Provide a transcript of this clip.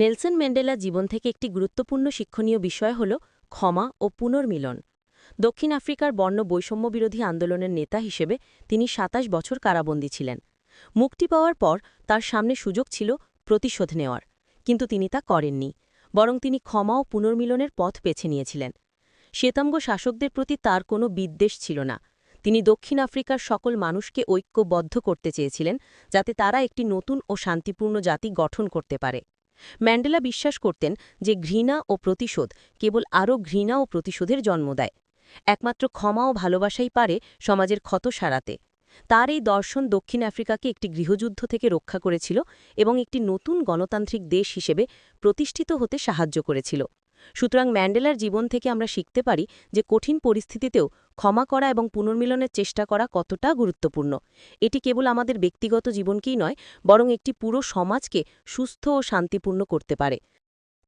Nelson Mandela জীবন থেকে একটি গুরুত্বপূর্ণ শিক্ষণীয় বিষয় হল ক্ষমা ও পুনর্মিলন। দক্ষিণ আফ্রিকার বর্ণ বৈষম্য বিরোধী আন্দোলনের নেতা হিসেবে তিনি ২৭ বছর কারাবন্দী ছিলেন। মুক্তি পাওয়ার পর তার সামনে সুযোগ ছিল প্রতিশোধ নেওয়ার, কিন্তু তিনি তা করেননি, বরং তিনি ক্ষমা ও পুনর্মিলনের পথ বেছে নিয়েছিলেন। শ্বেতাঙ্গ শাসকদের প্রতি তার কোনো বিদ্বেষ ছিল না। তিনি দক্ষিণ আফ্রিকার সকল মানুষকে ঐক্যবদ্ধ করতে চেয়েছিলেন, যাতে তারা একটি নতুন ও শান্তিপূর্ণ জাতি গঠন করতে পারে। ম্যান্ডেলা বিশ্বাস করতেন যে ঘৃণা ও প্রতিশোধ কেবল আরও ঘৃণা ও প্রতিশোধের জন্ম দেয়। একমাত্র ক্ষমা ও ভালোবাসাই পারে সমাজের ক্ষত সারাতে। তার এই দর্শন দক্ষিণ আফ্রিকাকে একটি গৃহযুদ্ধ থেকে রক্ষা করেছিল এবং একটি নতুন গণতান্ত্রিক দেশ হিসেবে প্রতিষ্ঠিত হতে সাহায্য করেছিল। সুতরাং ম্যান্ডেলার জীবন থেকে আমরা শিখতে পারি যে কঠিন পরিস্থিতিতেও ক্ষমা করা এবং পুনর্মিলনের চেষ্টা করা কতটা গুরুত্বপূর্ণ। এটি কেবল আমাদের ব্যক্তিগত জীবনকেই নয়, বরং একটি পুরো সমাজকে সুস্থ ও শান্তিপূর্ণ করতে পারে।